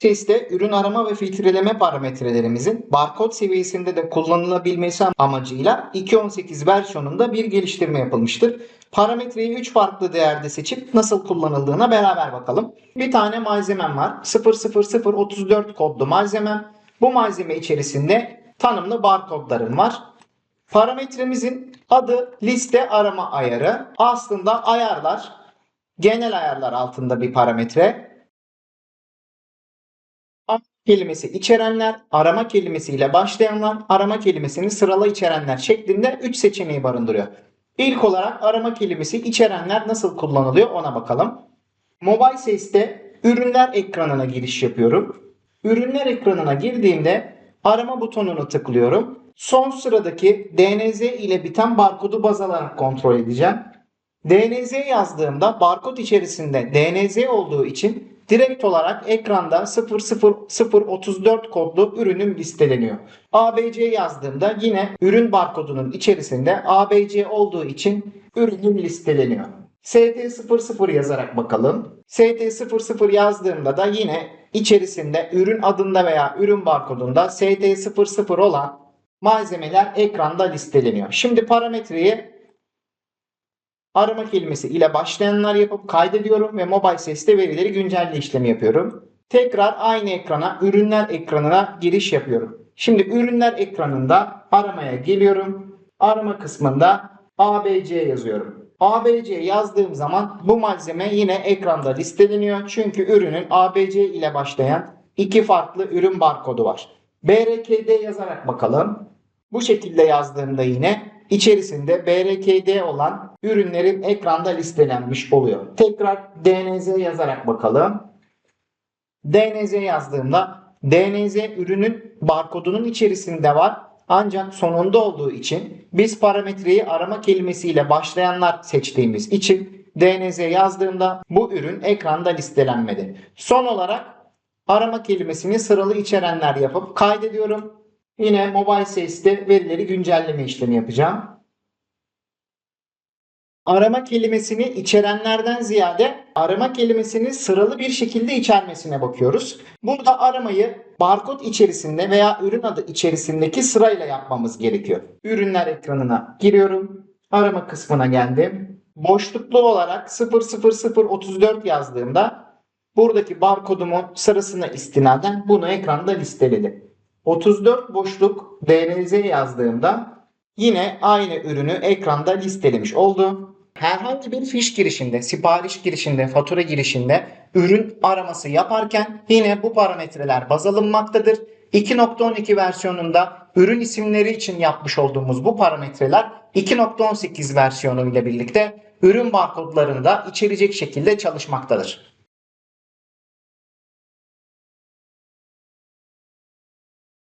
Testte ürün arama ve filtreleme parametrelerimizin barkod seviyesinde de kullanılabilmesi amacıyla 2.18 versiyonunda bir geliştirme yapılmıştır. Parametreyi 3 farklı değerde seçip nasıl kullanıldığına beraber bakalım. Bir tane malzemem var. 00034 kodlu malzemem. Bu malzeme içerisinde tanımlı barkodlarım var. Parametremizin adı liste arama ayarı. Aslında ayarlar genel ayarlar altında bir parametre. Kelimesi içerenler, arama kelimesiyle başlayanlar, arama kelimesini sırala içerenler şeklinde 3 seçeneği barındırıyor. İlk olarak arama kelimesi içerenler nasıl kullanılıyor ona bakalım. Mobile Ses'te ürünler ekranına giriş yapıyorum. Ürünler ekranına girdiğimde arama butonunu tıklıyorum. Son sıradaki DNZ ile biten barkodu baz alarak kontrol edeceğim. DNZ yazdığımda barkod içerisinde DNZ olduğu için direkt olarak ekranda 00034 kodlu ürünüm listeleniyor. ABC yazdığımda yine ürün barkodunun içerisinde ABC olduğu için ürünüm listeleniyor. ST00 yazarak bakalım. ST00 yazdığımda da yine içerisinde ürün adında veya ürün barkodunda ST00 olan malzemeler ekranda listeleniyor. Şimdi parametreyi arama kelimesi ile başlayanlar yapıp kaydediyorum ve mobile sesle verileri güncelle işlemi yapıyorum. Tekrar aynı ekrana ürünler ekranına giriş yapıyorum. Şimdi ürünler ekranında aramaya geliyorum. Arama kısmında ABC yazıyorum. ABC yazdığım zaman bu malzeme yine ekranda listeleniyor. Çünkü ürünün ABC ile başlayan iki farklı ürün barkodu var. BRKD yazarak bakalım. Bu şekilde yazdığımda yine içerisinde BRKD olan ürünlerin ekranda listelenmiş oluyor. Tekrar DNZ yazarak bakalım. DNZ yazdığımda DNZ ürünün barkodunun içerisinde var. Ancak sonunda olduğu için biz parametreyi arama kelimesiyle başlayanlar seçtiğimiz için DNZ yazdığımda bu ürün ekranda listelenmedi. Son olarak arama kelimesini sıralı içerenler yapıp kaydediyorum. Yine mobile sesde verileri güncelleme işlemi yapacağım. Arama kelimesini içerenlerden ziyade arama kelimesini sıralı bir şekilde içermesine bakıyoruz. Burada aramayı barkod içerisinde veya ürün adı içerisindeki sırayla yapmamız gerekiyor. Ürünler ekranına giriyorum. Arama kısmına geldim. Boşluklu olarak 00034 yazdığımda buradaki barkodumun sırasına istinaden bunu ekranda listeledi. 34 boşluk DNZ yazdığımda yine aynı ürünü ekranda listelemiş oldu. Herhangi bir fiş girişinde, sipariş girişinde, fatura girişinde ürün araması yaparken yine bu parametreler baz alınmaktadır. 2.12 versiyonunda ürün isimleri için yapmış olduğumuz bu parametreler 2.18 versiyonu ile birlikte ürün barkodlarını da içerecek şekilde çalışmaktadır.